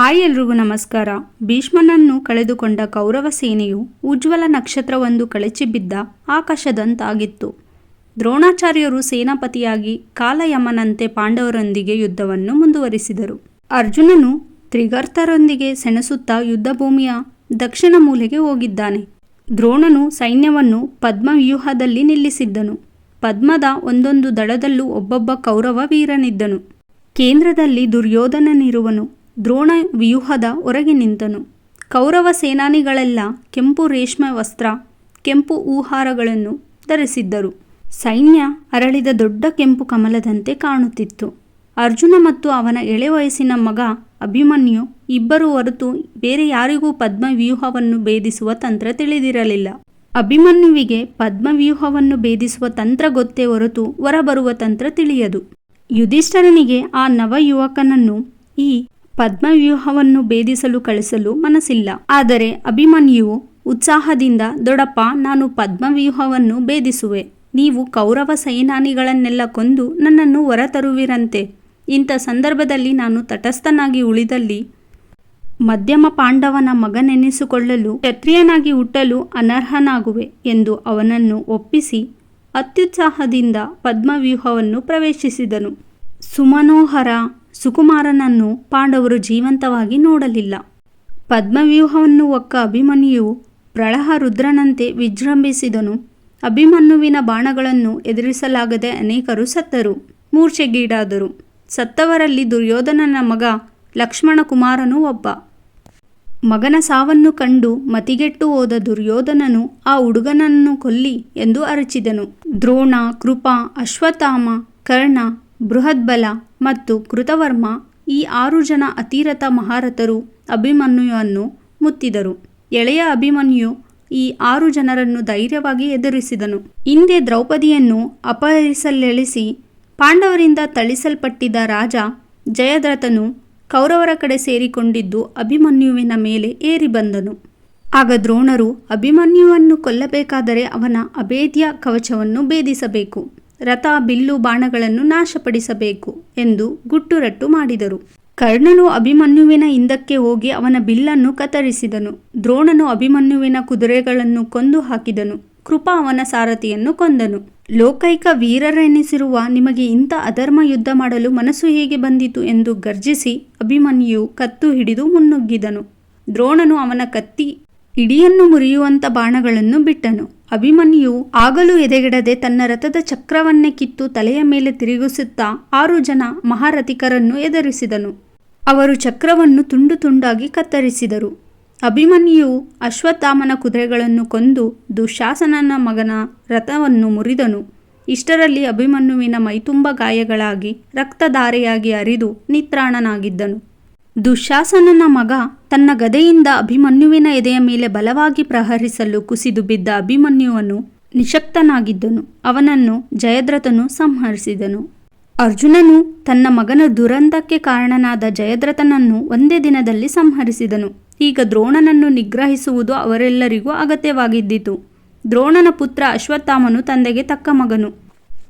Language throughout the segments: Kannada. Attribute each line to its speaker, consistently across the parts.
Speaker 1: ಆಯ್ ಎಲ್ರಿಗೂ ನಮಸ್ಕಾರ. ಭೀಷ್ಮನನ್ನು ಕಳೆದುಕೊಂಡ ಕೌರವ ಸೇನೆಯು ಉಜ್ವಲ ನಕ್ಷತ್ರವೊಂದು ಕಳಚಿ ಬಿದ್ದ ಆಕಾಶದಂತಾಗಿತ್ತು. ದ್ರೋಣಾಚಾರ್ಯರು ಸೇನಾಪತಿಯಾಗಿ ಕಾಲಯಮನಂತೆ ಪಾಂಡವರೊಂದಿಗೆ ಯುದ್ಧವನ್ನು ಮುಂದುವರಿಸಿದರು. ಅರ್ಜುನನು ತ್ರಿಗರ್ತರೊಂದಿಗೆ ಸೆಣಸುತ್ತಾ ಯುದ್ಧಭೂಮಿಯ ದಕ್ಷಿಣ ಮೂಲೆಗೆ ಹೋಗಿದ್ದಾನೆ. ದ್ರೋಣನು ಸೈನ್ಯವನ್ನು ಪದ್ಮವ್ಯೂಹದಲ್ಲಿ ನಿಲ್ಲಿಸಿದ್ದನು. ಪದ್ಮದ ಒಂದೊಂದು ದಳದಲ್ಲೂ ಒಬ್ಬೊಬ್ಬ ಕೌರವ ವೀರನಿದ್ದನು. ಕೇಂದ್ರದಲ್ಲಿ ದುರ್ಯೋಧನನಿರುವನು. ದ್ರೋಣ ವ್ಯೂಹದ ಹೊರಗೆ ನಿಂತನು. ಕೌರವ ಸೇನಾನಿಗಳೆಲ್ಲ ಕೆಂಪು ರೇಷ್ಮೆ ವಸ್ತ್ರ, ಕೆಂಪು ಊಹಾರಗಳನ್ನು ಧರಿಸಿದ್ದರು. ಸೈನ್ಯ ಅರಳಿದ ದೊಡ್ಡ ಕೆಂಪು ಕಮಲದಂತೆ ಕಾಣುತ್ತಿತ್ತು. ಅರ್ಜುನ ಮತ್ತು ಅವನ ಎಳೆ ವಯಸ್ಸಿನ ಮಗ ಅಭಿಮನ್ಯು ಇಬ್ಬರು ಹೊರತು ಬೇರೆ ಯಾರಿಗೂ ಪದ್ಮವ್ಯೂಹವನ್ನು ಭೇದಿಸುವ ತಂತ್ರ ತಿಳಿದಿರಲಿಲ್ಲ. ಅಭಿಮನ್ಯುವಿಗೆ ಪದ್ಮವ್ಯೂಹವನ್ನು ಭೇದಿಸುವ ತಂತ್ರ ಗೊತ್ತೇ ಹೊರತು ಹೊರಬರುವ ತಂತ್ರ ತಿಳಿಯದು. ಯುಧಿಷ್ಠರನಿಗೆ ಆ ನವ ಯುವಕನನ್ನು ಈ ಪದ್ಮವ್ಯೂಹವನ್ನು ಭೇದಿಸಲು ಕಳಿಸಲು ಮನಸ್ಸಿಲ್ಲ. ಆದರೆ ಅಭಿಮನ್ಯು ಉತ್ಸಾಹದಿಂದ, ದೊಡಪ್ಪ, ನಾನು ಪದ್ಮವ್ಯೂಹವನ್ನು ಭೇದಿಸುವೆ. ನೀವು ಕೌರವ ಸೇನಾನಿಗಳನ್ನೆಲ್ಲ ಕೊಂದು ನನ್ನನ್ನು ಹೊರತರುವಿರಂತೆ. ಇಂಥ ಸಂದರ್ಭದಲ್ಲಿ ನಾನು ತಟಸ್ಥನಾಗಿ ಉಳಿದಲ್ಲಿ ಮಧ್ಯಮ ಪಾಂಡವನ ಮಗನೆನಿಸಿಕೊಳ್ಳಲು ಕ್ಷತ್ರಿಯನಾಗಿ ಹುಟ್ಟಲು ಅನರ್ಹನಾಗುವೆ ಎಂದು ಅವನನ್ನು ಒಪ್ಪಿಸಿ ಅತ್ಯುತ್ಸಾಹದಿಂದ ಪದ್ಮವ್ಯೂಹವನ್ನು ಪ್ರವೇಶಿಸಿದನು. ಸುಮನೋಹರ ಸುಕುಮಾರನನ್ನು ಪಾಂಡವರು ಜೀವಂತವಾಗಿ ನೋಡಲಿಲ್ಲ. ಪದ್ಮವ್ಯೂಹವನ್ನು ಒಕ್ಕ ಅಭಿಮನ್ಯು ಪ್ರಳಹ ರುದ್ರನಂತೆ ವಿಜೃಂಭಿಸಿದನು. ಅಭಿಮನ್ಯುವಿನ ಬಾಣಗಳನ್ನು ಎದುರಿಸಲಾಗದೆ ಅನೇಕರು ಸತ್ತರು. ಮೂರ್ಛೆಗೀಡಾದರು. ಸತ್ತವರಲ್ಲಿ ದುರ್ಯೋಧನನ ಮಗ ಲಕ್ಷ್ಮಣ ಕುಮಾರನೂ ಒಬ್ಬ. ಮಗನ ಸಾವನ್ನು ಕಂಡು ಮತಿಗೆಟ್ಟು ಹೋದ ದುರ್ಯೋಧನನು ಆ ಹುಡುಗನನ್ನು ಕೊಲ್ಲಿ ಎಂದು ಅರಚಿದನು. ದ್ರೋಣ, ಕೃಪಾ, ಅಶ್ವತ್ಥಾಮ, ಕರ್ಣ ಬೃಹದ್ಬಲ ಮತ್ತು ಕೃತವರ್ಮ ಈ ಆರು ಜನ ಅತಿರಥ ಮಹಾರಥರು ಅಭಿಮನ್ಯುವನ್ನು ಮುತ್ತಿದರು. ಎಳೆಯ ಅಭಿಮನ್ಯು ಈ ಆರು ಜನರನ್ನು ಧೈರ್ಯವಾಗಿ ಎದುರಿಸಿದನು. ಹಿಂದೆ ದ್ರೌಪದಿಯನ್ನು ಅಪಹರಿಸಲೆಳಿಸಿ ಪಾಂಡವರಿಂದ ಥಳಿಸಲ್ಪಟ್ಟಿದ್ದ ರಾಜ ಜಯದ್ರಥನು ಕೌರವರ ಕಡೆ ಸೇರಿಕೊಂಡಿದ್ದು ಅಭಿಮನ್ಯುವಿನ ಮೇಲೆ ಏರಿ ಬಂದನು. ಆಗ ದ್ರೋಣರು ಅಭಿಮನ್ಯುವನ್ನು ಕೊಲ್ಲಬೇಕಾದರೆ ಅವನ ಅಭೇದ್ಯ ಕವಚವನ್ನು ಭೇದಿಸಬೇಕು. ರಥ ಬಿಲ್ಲು ಬಾಣಗಳನ್ನು ನಾಶಪಡಿಸಬೇಕು ಎಂದು ಗುಟ್ಟುರಟ್ಟು ಮಾಡಿದರು. ಕರ್ಣನು ಅಭಿಮನ್ಯುವಿನ ಹಿಂದಕ್ಕೆ ಹೋಗಿ ಅವನ ಬಿಲ್ಲನ್ನು ಕತ್ತರಿಸಿದನು. ದ್ರೋಣನು ಅಭಿಮನ್ಯುವಿನ ಕುದುರೆಗಳನ್ನು ಕೊಂದು ಹಾಕಿದನು. ಕೃಪಾ ಅವನ ಸಾರಥಿಯನ್ನು ಕೊಂದನು. ಲೋಕೈಕ ವೀರರೆನಿಸಿರುವ ನಿಮಗೆ ಇಂಥ ಅಧರ್ಮ ಯುದ್ಧ ಮಾಡಲು ಮನಸ್ಸು ಹೇಗೆ ಬಂದಿತು ಎಂದು ಗರ್ಜಿಸಿ ಅಭಿಮನ್ಯು ಕತ್ತು ಹಿಡಿದು ಮುನ್ನುಗ್ಗಿದನು. ದ್ರೋಣನು ಅವನ ಕತ್ತಿ ಇಡಿಯನ್ನು ಮುರಿಯುವಂತ ಬಾಣಗಳನ್ನು ಬಿಟ್ಟನು. ಅಭಿಮನ್ಯು ಆಗಲೂ ಎದೆಗೆಡದೆ ತನ್ನ ರಥದ ಚಕ್ರವನ್ನೇ ಕಿತ್ತು ತಲೆಯ ಮೇಲೆ ತಿರುಗಿಸುತ್ತಾ ಆರು ಜನ ಮಹಾರಥಿಕರನ್ನು ಎದುರಿಸಿದನು. ಅವರು ಚಕ್ರವನ್ನು ತುಂಡು ತುಂಡಾಗಿ ಕತ್ತರಿಸಿದರು. ಅಭಿಮನ್ಯು ಅಶ್ವತ್ಥಾಮನ ಕುದುರೆಗಳನ್ನು ಕೊಂದು ದುಶಾಸನನ ಮಗನ ರಥವನ್ನು ಮುರಿದನು. ಇಷ್ಟರಲ್ಲಿ ಅಭಿಮನ್ಯುವಿನ ಮೈತುಂಬ ಗಾಯಗಳಾಗಿ ರಕ್ತಧಾರೆಯಾಗಿ ಅರಿದು ನಿತ್ರಾಣನಾಗಿದ್ದನು. ದುಶಾಸನನ ಮಗ ತನ್ನ ಗದೆಯಿಂದ ಅಭಿಮನ್ಯುವಿನ ಎದೆಯ ಮೇಲೆ ಬಲವಾಗಿ ಪ್ರಹರಿಸಲು ಕುಸಿದು ಬಿದ್ದ ಅಭಿಮನ್ಯುವನು ನಿಶಕ್ತನಾಗಿದ್ದನು. ಅವನನ್ನು ಜಯದ್ರಥನು ಸಂಹರಿಸಿದನು. ಅರ್ಜುನನು ತನ್ನ ಮಗನ ದುರಂತಕ್ಕೆ ಕಾರಣನಾದ ಜಯದ್ರಥನನ್ನು ಒಂದೇ ದಿನದಲ್ಲಿ ಸಂಹರಿಸಿದನು. ಈಗ ದ್ರೋಣನನ್ನು ನಿಗ್ರಹಿಸುವುದು ಅವರೆಲ್ಲರಿಗೂ ಅಗತ್ಯವಾಗಿದ್ದಿತು. ದ್ರೋಣನ ಪುತ್ರ ಅಶ್ವತ್ಥಾಮನು ತಂದೆಗೆ ತಕ್ಕ ಮಗನು.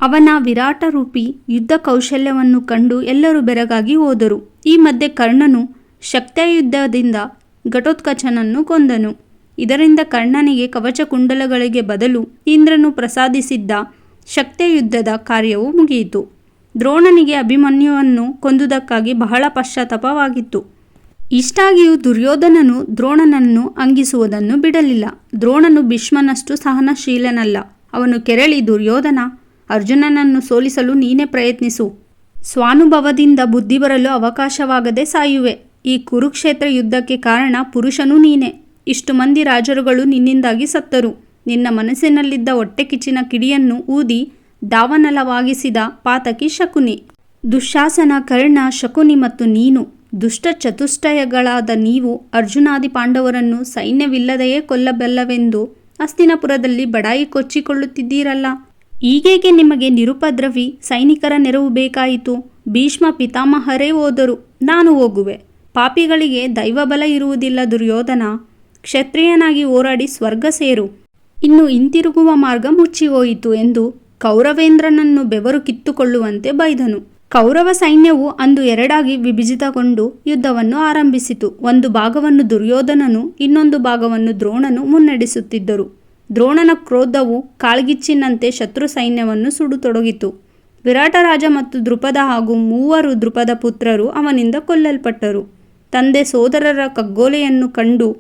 Speaker 1: ಅವನ ವಿರಾಟ ರೂಪಿ ಯುದ್ಧ ಕೌಶಲ್ಯವನ್ನು ಕಂಡು ಎಲ್ಲರೂ ಬೆರಗಾಗಿ ಹೋದರು. ಈ ಮಧ್ಯೆ ಕರ್ಣನು ಶಕ್ತಿಯುದ್ಧದಿಂದ ಘಟೋತ್ಕಚನನ್ನು ಕೊಂದನು. ಇದರಿಂದ ಕರ್ಣನಿಗೆ ಕವಚ ಕುಂಡಲಗಳಿಗೆ ಬದಲು ಇಂದ್ರನು ಪ್ರಸಾದಿಸಿದ್ದ ಶಕ್ತಿಯುದ್ಧದ ಕಾರ್ಯವು ಮುಗಿಯಿತು. ದ್ರೋಣನಿಗೆ ಅಭಿಮನ್ಯುವನ್ನು ಕೊಂದುದಕ್ಕಾಗಿ ಬಹಳ ಪಶ್ಚಾತ್ತಾಪವಾಗಿತ್ತು. ಇಷ್ಟಾಗಿಯೂ ದುರ್ಯೋಧನನು ದ್ರೋಣನನ್ನು ಅಂಗಿಸುವುದನ್ನು ಬಿಡಲಿಲ್ಲ. ದ್ರೋಣನು ಭೀಷ್ಮನಷ್ಟು ಸಹನಶೀಲನಲ್ಲ. ಅವನು ಕೆರಳಿ ದುರ್ಯೋಧನ ಅರ್ಜುನನನ್ನು ಸೋಲಿಸಲು ನೀನೇ ಪ್ರಯತ್ನಿಸು. ಸ್ವಾನುಭವದಿಂದ ಬುದ್ಧಿ ಬರಲು ಅವಕಾಶವಾಗದೆ ಸಾಯುವೆ. ಈ ಕುರುಕ್ಷೇತ್ರ ಯುದ್ಧಕ್ಕೆ ಕಾರಣ ಪುರುಷನೂ ನೀನೆ. ಇಷ್ಟು ಮಂದಿ ರಾಜರುಗಳು ನಿನ್ನಿಂದಾಗಿ ಸತ್ತರು. ನಿನ್ನ ಮನಸ್ಸಿನಲ್ಲಿದ್ದ ಹೊಟ್ಟೆ ಕಿಚ್ಚಿನ ಕಿಡಿಯನ್ನು ಊದಿ ದಾವನಲವಾಗಿಸಿದ ಪಾತಕಿ ಶಕುನಿ. ದುಶಾಸನ, ಕರ್ಣ, ಶಕುನಿ ಮತ್ತು ನೀನು ದುಷ್ಟ ಚತುಷ್ಟಯಗಳಾದ ನೀವು ಅರ್ಜುನಾದಿ ಪಾಂಡವರನ್ನು ಸೈನ್ಯವಿಲ್ಲದೆಯೇ ಕೊಲ್ಲಬಲ್ಲವೆಂದು ಅಸ್ತಿನಪುರದಲ್ಲಿ ಬಡಾಯಿ ಕೊಚ್ಚಿಕೊಳ್ಳುತ್ತಿದ್ದೀರಲ್ಲ. ಈಗೇಕೆ ನಿಮಗೆ ನಿರುಪದ್ರವಿ ಸೈನಿಕರ ನೆರವು ಬೇಕಾಯಿತು. ಭೀಷ್ಮ ಪಿತಾಮಹರೇ ಹೋದರು. ನಾನು ಹೋಗುವೆ. ಪಾಪಿಗಳಿಗೆ ದೈವಬಲ ಇರುವುದಿಲ್ಲ ದುರ್ಯೋಧನ. ಕ್ಷತ್ರಿಯನಾಗಿ ಹೋರಾಡಿ ಸ್ವರ್ಗ ಸೇರು. ಇನ್ನು ಹಿಂತಿರುಗುವ ಮಾರ್ಗ ಮುಚ್ಚಿ ಹೋಯಿತು ಎಂದು ಕೌರವೇಂದ್ರನನ್ನು ಬೆವರು ಕಿತ್ತುಕೊಳ್ಳುವಂತೆ ಬೈದನು. ಕೌರವ ಸೈನ್ಯವು ಅಂದು ಎರಡಾಗಿ ವಿಭಜಿತಗೊಂಡು ಯುದ್ಧವನ್ನು ಆರಂಭಿಸಿತು. ಒಂದು ಭಾಗವನ್ನು ದುರ್ಯೋಧನನು, ಇನ್ನೊಂದು ಭಾಗವನ್ನು ದ್ರೋಣನು ಮುನ್ನಡೆಸುತ್ತಿದ್ದರು. ದ್ರೋಣನ ಕ್ರೋಧವು ಕಾಳ್ಗಿಚ್ಚಿನಂತೆ ಶತ್ರು ಸೈನ್ಯವನ್ನು ಸುಡುತೊಡಗಿತು. ವಿರಾಟರಾಜ ಮತ್ತು ದೃಪದ ಹಾಗೂ ಮೂವರು ದೃಪದ ಪುತ್ರರು ಅವನಿಂದ ಕೊಲ್ಲಲ್ಪಟ್ಟರು. ತಂದೆ ಸೋದರರ ಕಗ್ಗೋಲೆಯನ್ನು ಕಂಡು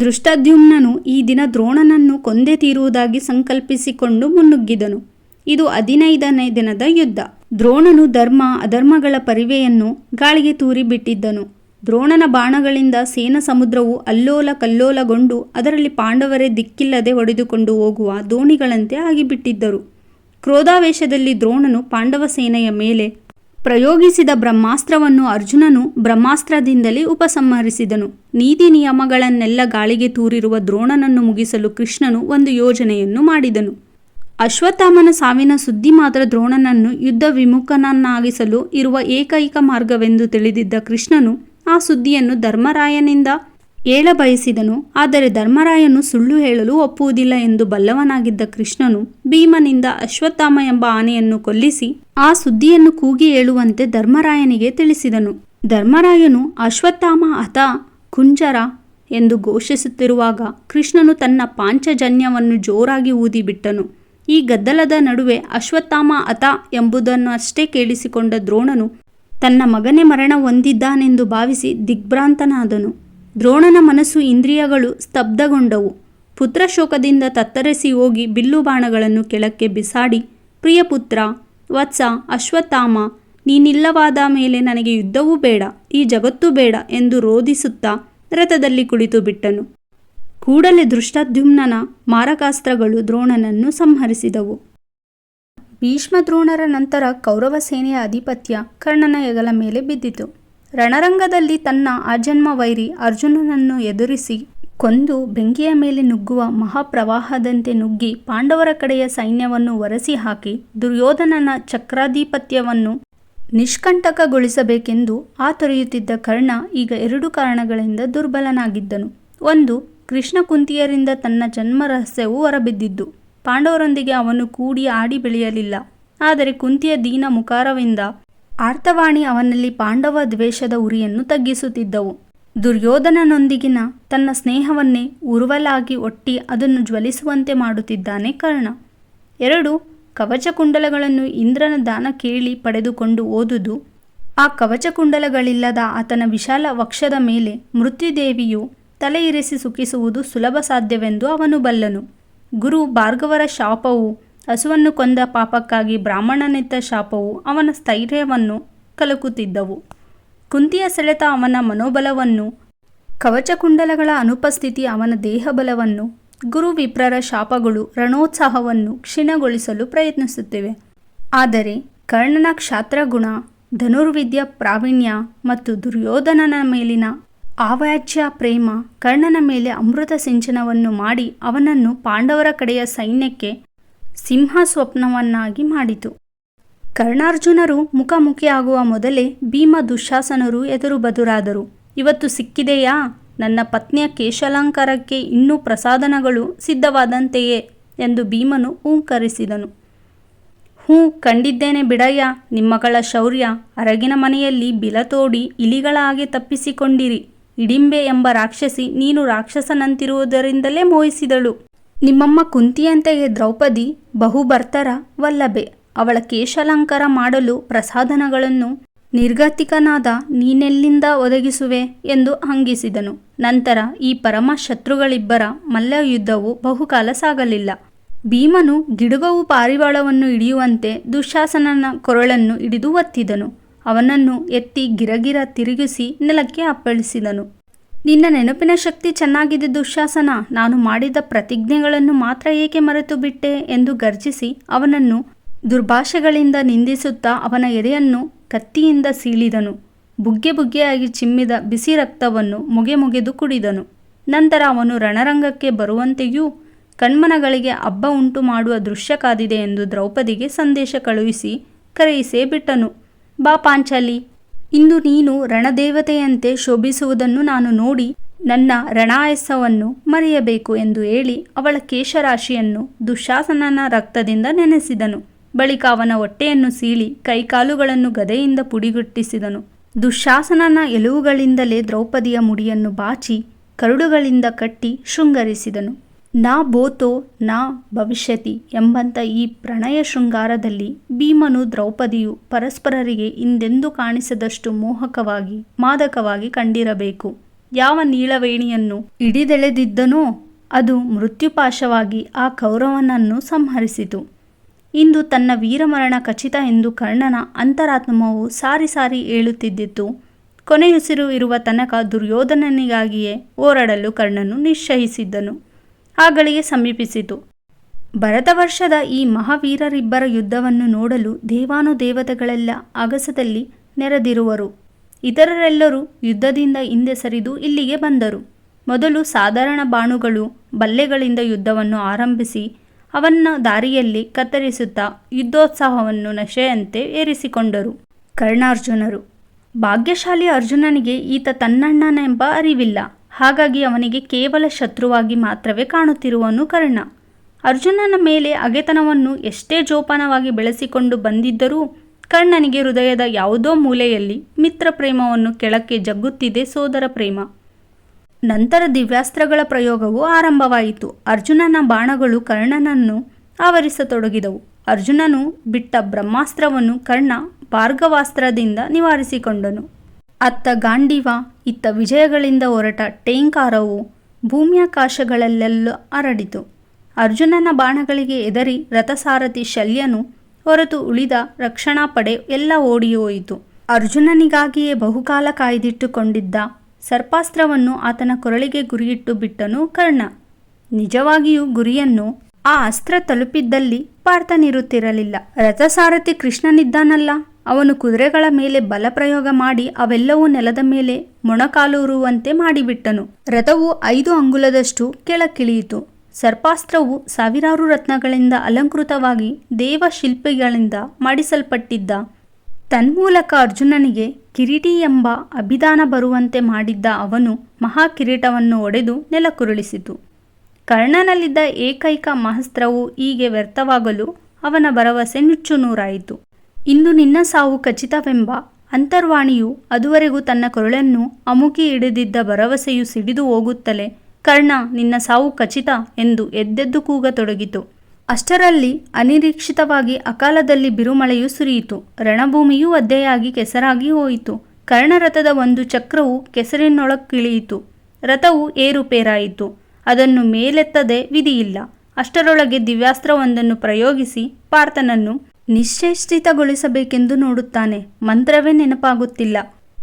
Speaker 1: ದೃಷ್ಟದ್ಯುಮ್ನನು ಈ ದಿನ ದ್ರೋಣನನ್ನು ಕೊಂದೇ ತೀರುವುದಾಗಿ ಸಂಕಲ್ಪಿಸಿಕೊಂಡು ಮುನ್ನುಗ್ಗಿದನು. ಇದು ಹದಿನೈದನೇ ದಿನದ ಯುದ್ಧ. ದ್ರೋಣನು ಧರ್ಮ, ಅಧರ್ಮಗಳ ಪರಿವೆಯನ್ನು ಗಾಳಿಗೆ ತೂರಿ ಬಿಟ್ಟಿದ್ದನು ದ್ರೋಣನ ಬಾಣಗಳಿಂದ ಸೇನ ಸಮುದ್ರವು ಅಲ್ಲೋಲ ಕಲ್ಲೋಲಗೊಂಡು ಅದರಲ್ಲಿ ಪಾಂಡವರೇ ದಿಕ್ಕಿಲ್ಲದೆ ಹೊಡೆದುಕೊಂಡು ಹೋಗುವ ದೋಣಿಗಳಂತೆ ಆಗಿಬಿಟ್ಟಿದ್ದರು. ಕ್ರೋಧಾವೇಶದಲ್ಲಿ ದ್ರೋಣನು ಪಾಂಡವ ಸೇನೆಯ ಮೇಲೆ ಪ್ರಯೋಗಿಸಿದ ಬ್ರಹ್ಮಾಸ್ತ್ರವನ್ನು ಅರ್ಜುನನು ಬ್ರಹ್ಮಾಸ್ತ್ರದಿಂದಲೇ ಉಪಸಂಹರಿಸಿದನು. ನೀತಿ ನಿಯಮಗಳನ್ನೆಲ್ಲ ಗಾಳಿಗೆ ತೂರಿರುವ ದ್ರೋಣನನ್ನು ಮುಗಿಸಲು ಕೃಷ್ಣನು ಒಂದು ಯೋಜನೆಯನ್ನು ಮಾಡಿದನು. ಅಶ್ವತ್ಥಾಮನ ಸಾವಿನ ಸುದ್ದಿ ಮಾತ್ರ ದ್ರೋಣನನ್ನು ಯುದ್ಧ ವಿಮುಖನನ್ನಾಗಿಸಲು ಇರುವ ಏಕೈಕ ಮಾರ್ಗವೆಂದು ತಿಳಿದಿದ್ದ ಕೃಷ್ಣನು ಆ ಸುದ್ದಿಯನ್ನು ಧರ್ಮರಾಯನಿಂದ ಹೇಳ ಬಯಸಿದನು ಆದರೆ ಧರ್ಮರಾಯನು ಸುಳ್ಳು ಹೇಳಲು ಒಪ್ಪುವುದಿಲ್ಲ ಎಂದು ಬಲ್ಲವನಾಗಿದ್ದ ಕೃಷ್ಣನು ಭೀಮನಿಂದ ಅಶ್ವತ್ಥಾಮ ಎಂಬ ಆನೆಯನ್ನು ಕೊಲ್ಲಿಸಿ ಆ ಸುದ್ದಿಯನ್ನು ಕೂಗಿ ಹೇಳುವಂತೆ ಧರ್ಮರಾಯನಿಗೆ ತಿಳಿಸಿದನು. ಧರ್ಮರಾಯನು ಅಶ್ವತ್ಥಾಮ, ಅಥ, ಕುಂಜರ ಎಂದು ಘೋಷಿಸುತ್ತಿರುವಾಗ ಕೃಷ್ಣನು ತನ್ನ ಪಾಂಚಜನ್ಯವನ್ನು ಜೋರಾಗಿ ಊದಿಬಿಟ್ಟನು. ಈ ಗದ್ದಲದ ನಡುವೆ ಅಶ್ವತ್ಥಾಮ ಅತ ಎಂಬುದನ್ನಷ್ಟೇ ಕೇಳಿಸಿಕೊಂಡ ದ್ರೋಣನು ತನ್ನ ಮಗನೇ ಮರಣ ಹೊಂದಿದ್ದಾನೆಂದು ಭಾವಿಸಿ ದಿಗ್ಭ್ರಾಂತನಾದನು. ದ್ರೋಣನ ಮನಸ್ಸು ಇಂದ್ರಿಯಗಳು ಸ್ತಬ್ಧಗೊಂಡವು. ಪುತ್ರಶೋಕದಿಂದ ತತ್ತರಿಸಿ ಹೋಗಿ ಬಿಲ್ಲು ಬಾಣಗಳನ್ನು ಕೆಳಕ್ಕೆ ಬಿಸಾಡಿ ಪ್ರಿಯಪುತ್ರ ವತ್ಸ, ಅಶ್ವತ್ಥಾಮ, ನೀನಿಲ್ಲವಾದ ಮೇಲೆ ನನಗೆ ಯುದ್ಧವೂ ಬೇಡ, ಈ ಜಗತ್ತು ಬೇಡ ಎಂದು ರೋಧಿಸುತ್ತಾ ರಥದಲ್ಲಿ ಕುಳಿತು ಬಿಟ್ಟನು. ಕೂಡಲೇ ದೃಷ್ಟದ್ಯುಮ್ನನ ಮಾರಕಾಸ್ತ್ರಗಳು ದ್ರೋಣನನ್ನು ಸಂಹರಿಸಿದವು. ಭೀಷ್ಮ ದ್ರೋಣರ ನಂತರ ಕೌರವ ಸೇನೆಯ ಆಧಿಪತ್ಯ ಕರ್ಣನ ಹೆಗಲ ಮೇಲೆ ಬಿದ್ದಿತು. ರಣರಂಗದಲ್ಲಿ ತನ್ನ ಆಜನ್ಮ ವೈರಿ ಅರ್ಜುನನನ್ನು ಎದುರಿಸಿ ಕೊಂದು ಬೆಂಕಿಯ ಮೇಲೆ ನುಗ್ಗುವ ಮಹಾಪ್ರವಾಹದಂತೆ ನುಗ್ಗಿ ಪಾಂಡವರ ಕಡೆಯ ಸೈನ್ಯವನ್ನು ಒರೆಸಿ ಹಾಕಿ ದುರ್ಯೋಧನನ ಚಕ್ರಾಧಿಪತ್ಯವನ್ನು ನಿಷ್ಕಂಟಕಗೊಳಿಸಬೇಕೆಂದು ಆತೊರೆಯುತ್ತಿದ್ದ ಕರ್ಣ ಈಗ ಎರಡು ಕಾರಣಗಳಿಂದ ದುರ್ಬಲನಾಗಿದ್ದನು. ಒಂದು ಕೃಷ್ಣ ಕುಂತಿಯರಿಂದ ತನ್ನ ಜನ್ಮ ರಹಸ್ಯವು ಹೊರಬಿದ್ದಿದ್ದು. ಪಾಂಡವರೊಂದಿಗೆ ಅವನು ಕೂಡಿ ಆಡಿ ಬೆಳೆಯಲಿಲ್ಲ. ಆದರೆ ಕುಂತಿಯ ದೀನ ಮುಖಾರವಿಂದ ಆರ್ತವಾಣಿ ಅವನಲ್ಲಿ ಪಾಂಡವ ದ್ವೇಷದ ಉರಿಯನ್ನು ತಗ್ಗಿಸುತ್ತಿದ್ದವು. ದುರ್ಯೋಧನನೊಂದಿಗಿನ ತನ್ನ ಸ್ನೇಹವನ್ನೇ ಉರುವಲಾಗಿ ಒಟ್ಟಿ ಅದನ್ನು ಜ್ವಲಿಸುವಂತೆ ಮಾಡುತ್ತಿದ್ದಾನೆ ಕರ್ಣ. ಎರಡು ಕವಚಕುಂಡಲಗಳನ್ನು ಇಂದ್ರನ ದಾನ ಕೇಳಿ ಪಡೆದುಕೊಂಡು ಓದುದು. ಆ ಕವಚಕುಂಡಲಗಳಿಲ್ಲದ ಆತನ ವಿಶಾಲ ವಕ್ಷದ ಮೇಲೆ ಮೃತ್ಯುದೇವಿಯು ತಲೆ ಇರಿಸಿ ಸುಖಿಸುವುದು ಸುಲಭ ಸಾಧ್ಯವೆಂದು ಅವನು ಬಲ್ಲನು. ಗುರು ಭಾರ್ಗವರ ಶಾಪವು, ಹಸುವನ್ನು ಕೊಂದ ಪಾಪಕ್ಕಾಗಿ ಬ್ರಾಹ್ಮಣನಿದ್ದ ಶಾಪವು, ಅವನ ಸ್ಥೈರ್ಯವನ್ನು ಕಲಕುತ್ತಿದ್ದವು. ಕುಂತಿಯ ಸೆಳೆತ ಅವನ ಮನೋಬಲವನ್ನು ಕವಚಕುಂಡಲಗಳ ಅನುಪಸ್ಥಿತಿ ಅವನ ದೇಹಬಲವನ್ನು, ಗುರು ವಿಪ್ರರ ಶಾಪಗಳು ರಣೋತ್ಸಾಹವನ್ನು ಕ್ಷೀಣಗೊಳಿಸಲು ಪ್ರಯತ್ನಿಸುತ್ತಿವೆ. ಆದರೆ ಕರ್ಣನ ಕ್ಷಾತ್ರಗುಣ, ಧನುರ್ವಿದ್ಯ ಪ್ರಾವೀಣ್ಯ ಮತ್ತು ದುರ್ಯೋಧನನ ಮೇಲಿನ ಆವ್ಯಾಜ್ಯ ಪ್ರೇಮ, ಕರ್ಣನ ಮೇಲೆ ಅಮೃತ ಸಿಂಚನವನ್ನು ಮಾಡಿ ಅವನನ್ನು ಪಾಂಡವರ ಕಡೆಯ ಸೈನ್ಯಕ್ಕೆ ಸಿಂಹ ಸ್ವಪ್ನವನ್ನಾಗಿ ಮಾಡಿತು. ಕರ್ಣಾರ್ಜುನರು ಮುಖಾಮುಖಿಯಾಗುವ ಮೊದಲೇ ಭೀಮ ದುಶಾಸನರು ಎದುರು ಬದುರಾದರು. ಇವತ್ತು ಸಿಕ್ಕಿದೆಯಾ? ನನ್ನ ಪತ್ನಿಯ ಕೇಶಾಲಂಕಾರಕ್ಕೆ ಇನ್ನೂ ಪ್ರಸಾದನಗಳು ಸಿದ್ಧವಾದಂತೆಯೇ? ಎಂದು ಭೀಮನು ಹೂಂಕರಿಸಿದನು. ಹ್ಞೂ ಕಂಡಿದ್ದೇನೆ ಬಿಡಯ್ಯ. ನಿಮ್ಮಗಳ ಶೌರ್ಯ ಅರಗಿನ ಮನೆಯಲ್ಲಿ ಬಿಲತೋಡಿ ಇಲಿಗಳ ಹಾಗೆ ತಪ್ಪಿಸಿಕೊಂಡಿರಿ. ಇಡಿಂಬೆ ಎಂಬ ರಾಕ್ಷಸಿ ನೀನು ರಾಕ್ಷಸನಂತಿರುವುದರಿಂದಲೇ ಮೋಹಿಸಿದಳು. ನಿಮ್ಮಮ್ಮ ಕುಂತಿಯಂತೆಯೇ ದ್ರೌಪದಿ ಬಹುಭರ್ತರ ವಲ್ಲಭೆ. ಅವಳ ಕೇಶಾಲಂಕಾರ ಮಾಡಲು ಪ್ರಸಾದನಗಳನ್ನು ನಿರ್ಗತಿಕನಾದ ನೀನೆಲ್ಲಿಂದ ಒದಗಿಸುವೆ ಎಂದು ಹಂಗಿಸಿದನು. ನಂತರ ಈ ಪರಮ ಶತ್ರುಗಳಿಬ್ಬರ ಮಲ್ಲಯುದ್ಧವು ಬಹುಕಾಲ ಸಾಗಲಿಲ್ಲ. ಭೀಮನು ಗಿಡುಗವು ಪಾರಿವಾಳವನ್ನು ಹಿಡಿಯುವಂತೆ ದುಶಾಸನನ ಕೊರಳನ್ನು ಹಿಡಿದು ಒತ್ತಿದನು. ಅವನನ್ನು ಎತ್ತಿ ಗಿರಗಿರ ತಿರುಗಿಸಿ ನೆಲಕ್ಕೆ ಅಪ್ಪಳಿಸಿದನು. ನಿನ್ನ ನೆನಪಿನ ಶಕ್ತಿ ಚೆನ್ನಾಗಿದೆ ದುಶಾಸನ ನಾನು ಮಾಡಿದ ಪ್ರತಿಜ್ಞೆಗಳನ್ನು ಮಾತ್ರ ಏಕೆ ಮರೆತು ಬಿಟ್ಟೆ ಎಂದು ಗರ್ಜಿಸಿ ಅವನನ್ನು ದುರ್ಭಾಷೆಗಳಿಂದ ನಿಂದಿಸುತ್ತಾ ಅವನ ಎದೆಯನ್ನು ಕತ್ತಿಯಿಂದ ಸೀಳಿದನು. ಬುಗ್ಗೆ ಬುಗ್ಗೆಯಾಗಿ ಚಿಮ್ಮಿದ ಬಿಸಿ ರಕ್ತವನ್ನು ಮುಗೆ ಮುಗೆದು ಕುಡಿದನು. ನಂತರ ಅವನು ರಣರಂಗಕ್ಕೆ ಬರುವಂತೆಯೂ ಕಣ್ಮನಗಳಿಗೆ ಹಬ್ಬ ಉಂಟು ಮಾಡುವ ದೃಶ್ಯ ಕಾದಿದೆ ಎಂದು ದ್ರೌಪದಿಗೆ ಸಂದೇಶ ಕಳುಹಿಸಿ ಕರೆಯಿಸೇ ಬಿಟ್ಟನು. ಬಾ ಪಾಂಚಾಲಿ, ಇಂದು ನೀನು ರಣದೇವತೆಯಂತೆ ಶೋಭಿಸುವುದನ್ನು ನಾನು ನೋಡಿ ನನ್ನ ರಣಾಯಸವನ್ನು ಮರೆಯಬೇಕು ಎಂದು ಹೇಳಿ ಅವಳ ಕೇಶರಾಶಿಯನ್ನು ದುಶಾಸನನ ರಕ್ತದಿಂದ ನೆನೆಸಿದನು. ಬಳಿಕ ಅವನ ಹೊಟ್ಟೆಯನ್ನು ಸೀಳಿ ಕೈಕಾಲುಗಳನ್ನು ಗದೆಯಿಂದ ಪುಡಿಗುಟ್ಟಿಸಿದನು. ದುಶಾಸನನ ಎಲುವುಗಳಿಂದಲೇ ದ್ರೌಪದಿಯ ಮುಡಿಯನ್ನು ಬಾಚಿ ಕರುಡುಗಳಿಂದ ಕಟ್ಟಿ ಶೃಂಗರಿಸಿದನು. ನಾ ಬೋತೋ ನಾ ಭವಿಷ್ಯತಿ ಎಂಬಂತ ಈ ಪ್ರಣಯ ಶೃಂಗಾರದಲ್ಲಿ ಭೀಮನು ದ್ರೌಪದಿಯು ಪರಸ್ಪರರಿಗೆ ಇಂದೆಂದು ಕಾಣಿಸದಷ್ಟು ಮೋಹಕವಾಗಿ, ಮಾದಕವಾಗಿ ಕಂಡಿರಬೇಕು. ಯಾವ ನೀಳವೇಣಿಯನ್ನು ಹಿಡಿದೆಳೆದಿದ್ದನೋ ಅದು ಮೃತ್ಯುಪಾಶವಾಗಿ ಆ ಕೌರವನನ್ನು ಸಂಹರಿಸಿತು. ಇಂದು ತನ್ನ ವೀರಮರಣ ಖಚಿತ ಎಂದು ಕರ್ಣನ ಅಂತರಾತ್ಮವು ಸಾರಿ ಸಾರಿ ಹೇಳುತ್ತಿದ್ದಿತು ಕೊನೆಯುಸಿರು ಇರುವ ತನಕ ದುರ್ಯೋಧನನಿಗಾಗಿಯೇ ಹೋರಾಡಲು ಕರ್ಣನು ನಿಶ್ಚಯಿಸಿದ್ದನು. ಆ ಗಳಿಗೆ ಸಮೀಪಿಸಿತು. ಭರತವರ್ಷದ ಈ ಮಹಾವೀರರಿಬ್ಬರ ಯುದ್ಧವನ್ನು ನೋಡಲು ದೇವಾನುದೇವತೆಗಳೆಲ್ಲ ಅಗಸದಲ್ಲಿ ನೆರೆದಿರುವರು. ಇತರರೆಲ್ಲರೂ ಯುದ್ಧದಿಂದ ಹಿಂದೆ ಸರಿದು ಇಲ್ಲಿಗೆ ಬಂದರು. ಮೊದಲು ಸಾಧಾರಣ ಬಾಣುಗಳು ಬಲ್ಲೆಗಳಿಂದ ಯುದ್ಧವನ್ನು ಆರಂಭಿಸಿ, ಅವನ್ನ ದಾರಿಯಲ್ಲಿ ಕತ್ತರಿಸುತ್ತಾ ಯುದ್ಧೋತ್ಸಾಹವನ್ನು ನಶೆಯಂತೆ ಏರಿಸಿಕೊಂಡರು. ಕರ್ಣಾರ್ಜುನರು. ಭಾಗ್ಯಶಾಲಿ ಅರ್ಜುನನಿಗೆ ಈತ ತನ್ನಣ್ಣನೆಂಬ ಅರಿವಿಲ್ಲ. ಹಾಗಾಗಿ ಅವನಿಗೆ ಕೇವಲ ಶತ್ರುವಾಗಿ ಮಾತ್ರವೇ ಕಾಣುತ್ತಿರುವನು ಕರ್ಣ. ಅರ್ಜುನನ ಮೇಲೆ ಅಗೆತನವನ್ನು ಎಷ್ಟೇ ಜೋಪಾನವಾಗಿ ಬೆಳೆಸಿಕೊಂಡು ಬಂದಿದ್ದರೂ ಕರ್ಣನಿಗೆ ಹೃದಯದ ಯಾವುದೋ ಮೂಲೆಯಲ್ಲಿ ಮಿತ್ರ ಪ್ರೇಮವನ್ನು ಕೆಳಕ್ಕೆ ಜಗ್ಗುತ್ತಿದೆ ಸೋದರ ಪ್ರೇಮ. ನಂತರ ದಿವ್ಯಾಸ್ತ್ರಗಳ ಪ್ರಯೋಗವು ಆರಂಭವಾಯಿತು. ಅರ್ಜುನನ ಬಾಣಗಳು ಕರ್ಣನನ್ನು ಆವರಿಸತೊಡಗಿದವು. ಅರ್ಜುನನು ಬಿಟ್ಟ ಬ್ರಹ್ಮಾಸ್ತ್ರವನ್ನು ಕರ್ಣ ಭಾರ್ಗವಾಸ್ತ್ರದಿಂದ ನಿವಾರಿಸಿಕೊಂಡನು. ಅತ್ತ ಗಾಂಡೀವ ಇತ್ತ ವಿಜಯಗಳಿಂದ ಹೊರಟ ಟೇಂಕಾರವು ಭೂಮ್ಯಾಕಾಶಗಳಲ್ಲೆಲ್ಲ ಹರಡಿತು. ಅರ್ಜುನನ ಬಾಣಗಳಿಗೆ ಎದರಿ ರಥಸಾರಥಿ ಶಲ್ಯನು ಹೊರತು ಉಳಿದ ರಕ್ಷಣಾ ಪಡೆ ಎಲ್ಲ ಓಡಿ ಹೋಯಿತು ಅರ್ಜುನನಿಗಾಗಿಯೇ ಬಹುಕಾಲ ಕಾಯ್ದಿಟ್ಟುಕೊಂಡಿದ್ದ ಸರ್ಪಾಸ್ತ್ರವನ್ನು ಆತನ ಕೊರಳಿಗೆ ಗುರಿಯಿಟ್ಟು ಬಿಟ್ಟನು ಕರ್ಣ. ನಿಜವಾಗಿಯೂ ಗುರಿಯನ್ನು ಆ ಅಸ್ತ್ರ ತಲುಪಿದ್ದಲ್ಲಿ ಪಾರ್ಥನಿರುತ್ತಿರಲಿಲ್ಲ. ರಥಸಾರಥಿ ಕೃಷ್ಣನಿದ್ದಾನಲ್ಲ? ಅವನು ಕುದುರೆಗಳ ಮೇಲೆ ಬಲಪ್ರಯೋಗ ಮಾಡಿ ಅವೆಲ್ಲವೂ ನೆಲದ ಮೇಲೆ ಮೊಣಕಾಲೂರುವಂತೆ ಮಾಡಿಬಿಟ್ಟನು. ರಥವು ಐದು ಅಂಗುಲದಷ್ಟು ಕೆಳಕ್ಕಿಳಿಯಿತು. ಸರ್ಪಾಸ್ತ್ರವು ಸಾವಿರಾರು ರತ್ನಗಳಿಂದ ಅಲಂಕೃತವಾಗಿ ದೇವಶಿಲ್ಪಿಗಳಿಂದ ಮಾಡಿಸಲ್ಪಟ್ಟಿದ್ದ. ತನ್ಮೂಲಕ ಅರ್ಜುನನಿಗೆ ಕಿರೀಟಿ ಎಂಬ ಅಭಿದಾನ ಬರುವಂತೆ ಮಾಡಿದ್ದ ಅವನು ಮಹಾಕಿರೀಟವನ್ನು ಒಡೆದು ನೆಲಕುರುಳಿಸಿತು ಕರ್ಣನಲ್ಲಿದ್ದ ಏಕೈಕ ಮಹಸ್ತ್ರವು ಹೀಗೆ ವ್ಯರ್ಥವಾಗಲು ಅವನ ಭರವಸೆ ನುಚ್ಚುನೂರಾಯಿತು ಇಂದು ನಿನ್ನ ಸಾವು ಖಚಿತವೆಂಬ ಅಂತರ್ವಾಣಿಯು ಅದುವರೆಗೂ ತನ್ನ ಕೊರಳನ್ನು ಅಮುಕಿ ಹಿಡಿದಿದ್ದ ಭರವಸೆಯು ಸಿಡಿದು ಹೋಗುತ್ತಲೇ, ಕರ್ಣ, ನಿನ್ನ ಸಾವು ಖಚಿತ ಎಂದು ಎದ್ದೆದ್ದು ಕೂಗತೊಡಗಿತು. ಅಷ್ಟರಲ್ಲಿ ಅನಿರೀಕ್ಷಿತವಾಗಿ ಅಕಾಲದಲ್ಲಿ ಬಿರುಮಳೆಯು ಸುರಿಯಿತು. ರಣಭೂಮಿಯೂ ಒದ್ದೆಯಾಗಿ ಕೆಸರಾಗಿ ಹೋಯಿತು. ಕರ್ಣರಥದ ಒಂದು ಚಕ್ರವು ಕೆಸರಿನೊಳಕ್ಕಿಳಿಯಿತು. ರಥವು ಏರುಪೇರಾಯಿತು ಅದನ್ನು ಮೇಲೆತ್ತದೆ ವಿಧಿಯಿಲ್ಲ. ಅಷ್ಟರೊಳಗೆ ದಿವ್ಯಾಸ್ತ್ರವೊಂದನ್ನು ಪ್ರಯೋಗಿಸಿ ಪಾರ್ಥನನ್ನು ನಿಶ್ಚೇಷ್ಟಿತಗೊಳಿಸಬೇಕೆಂದು ನೋಡುತ್ತಾನೆ. ಮಂತ್ರವೇ ನೆನಪಾಗುತ್ತಿಲ್ಲ.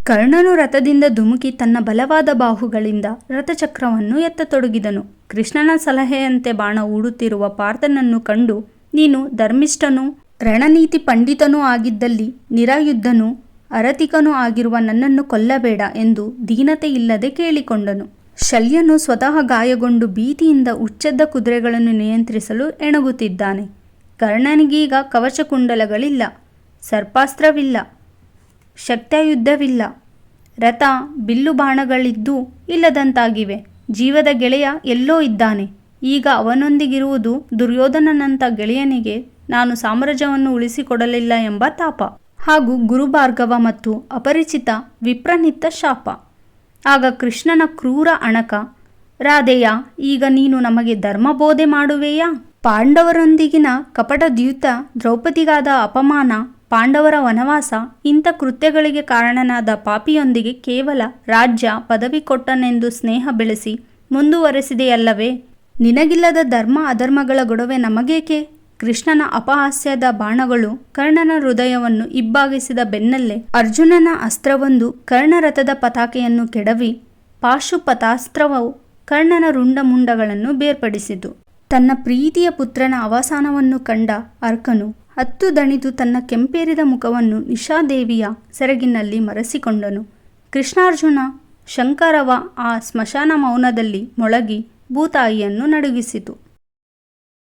Speaker 1: ಕರ್ಣನು ರಥದಿಂದ ಧುಮುಕಿ ತನ್ನ ಬಲವಾದ ಬಾಹುಗಳಿಂದ ರಥಚಕ್ರವನ್ನು ಎತ್ತತೊಡಗಿದನು. ಕೃಷ್ಣನ ಸಲಹೆಯಂತೆ ಬಾಣ ಊಡುತ್ತಿರುವ ಪಾರ್ಥನನ್ನು ಕಂಡು, ನೀನು ಧರ್ಮಿಷ್ಠನೂ, ರಣನೀತಿ ಪಂಡಿತನೂ ಆಗಿದ್ದಲ್ಲಿ ನಿರಾಯುದ್ಧನೂ, ಅರತಿಕನೂ ಆಗಿರುವ ನನ್ನನ್ನು ಕೊಲ್ಲಬೇಡ ಎಂದು ದೀನತೆ ಇಲ್ಲದೆ ಕೇಳಿಕೊಂಡನು. ಶಲ್ಯನು ಸ್ವತಃ ಗಾಯಗೊಂಡು ಭೀತಿಯಿಂದ ಉಚ್ಚೆದ್ದ ಕುದುರೆಗಳನ್ನು ನಿಯಂತ್ರಿಸಲು ಎಣಗುತ್ತಿದ್ದಾನೆ. ಕರ್ಣನಿಗೀಗ ಕವಚಕುಂಡಲಗಳಿಲ್ಲ, ಸರ್ಪಾಸ್ತ್ರವಿಲ್ಲ, ಶಕ್ತಾಯುದ್ಧವಿಲ್ಲ, ರಥ, ಬಿಲ್ಲು ಬಾಣಗಳಿದ್ದು ಇಲ್ಲದಂತಾಗಿವೆ. ಜೀವದ ಗೆಳೆಯ ಎಲ್ಲೋ ಇದ್ದಾನೆ. ಈಗ ಅವನೊಂದಿಗಿರುವುದು ದುರ್ಯೋಧನನಂಥ ಗೆಳೆಯನಿಗೆ ನಾನು ಸಾಮ್ರಾಜ್ಯವನ್ನು ಉಳಿಸಿಕೊಡಲಿಲ್ಲ ಎಂಬ ತಾಪ. ಹಾಗೂ ಗುರುಭಾರ್ಗವ ಮತ್ತು ಅಪರಿಚಿತ ವಿಪ್ರನಿತ್ತ ಶಾಪ. ಆಗ ಕೃಷ್ಣನ ಕ್ರೂರ ಅಣಕ, ರಾಧೆಯ, ಈಗ ನೀನು ನಮಗೆ ಧರ್ಮಬೋಧೆ ಮಾಡುವೆಯಾ? ಪಾಂಡವರೊಂದಿಗಿನ ಕಪಟ ದ್ಯೂತ ದ್ರೌಪದಿಗಾದ ಅಪಮಾನ, ಪಾಂಡವರ ವನವಾಸ ಇಂಥ ಕೃತ್ಯಗಳಿಗೆ ಕಾರಣನಾದ ಪಾಪಿಯೊಂದಿಗೆ ಕೇವಲ ರಾಜ್ಯ ಪದವಿ ಕೊಟ್ಟನೆಂದು ಸ್ನೇಹ ಬೆಳೆಸಿ ಮುಂದುವರೆಸಿದೆಯಲ್ಲವೇ? ನಿನಗಿಲ್ಲದ ಧರ್ಮ ಅಧರ್ಮಗಳ ಗೊಡವೆ ನಮಗೇಕೆ? ಕೃಷ್ಣನ ಅಪಹಾಸ್ಯದ ಬಾಣಗಳು ಕರ್ಣನ ಹೃದಯವನ್ನು ಇಬ್ಬಾಗಿಸಿದ ಬೆನ್ನಲ್ಲೇ ಅರ್ಜುನನ ಅಸ್ತ್ರವೊಂದು ಕರ್ಣರಥದ ಪತಾಕೆಯನ್ನು ಕೆಡವಿ ಪಾಶುಪಥಾಸ್ತ್ರವು ಕರ್ಣನ ರುಂಡಮುಂಡಗಳನ್ನು ಬೇರ್ಪಡಿಸಿತು. ತನ್ನ ಪ್ರೀತಿಯ ಪುತ್ರನ ಅವಸಾನವನ್ನು ಕಂಡ ಅರ್ಕನು ಹತ್ತು ದಣಿದು ತನ್ನ ಕೆಂಪೇರಿದ ಮುಖವನ್ನು ನಿಶಾದೇವಿಯ ಸೆರಗಿನಲ್ಲಿ ಮರೆಸಿಕೊಂಡನು. ಕೃಷ್ಣಾರ್ಜುನ ಶಂಕರವ ಆ ಸ್ಮಶಾನ ಮೌನದಲ್ಲಿ ಮೊಳಗಿ ಭೂತಾಯಿಯನ್ನು ನಡುಗಿಸಿತು.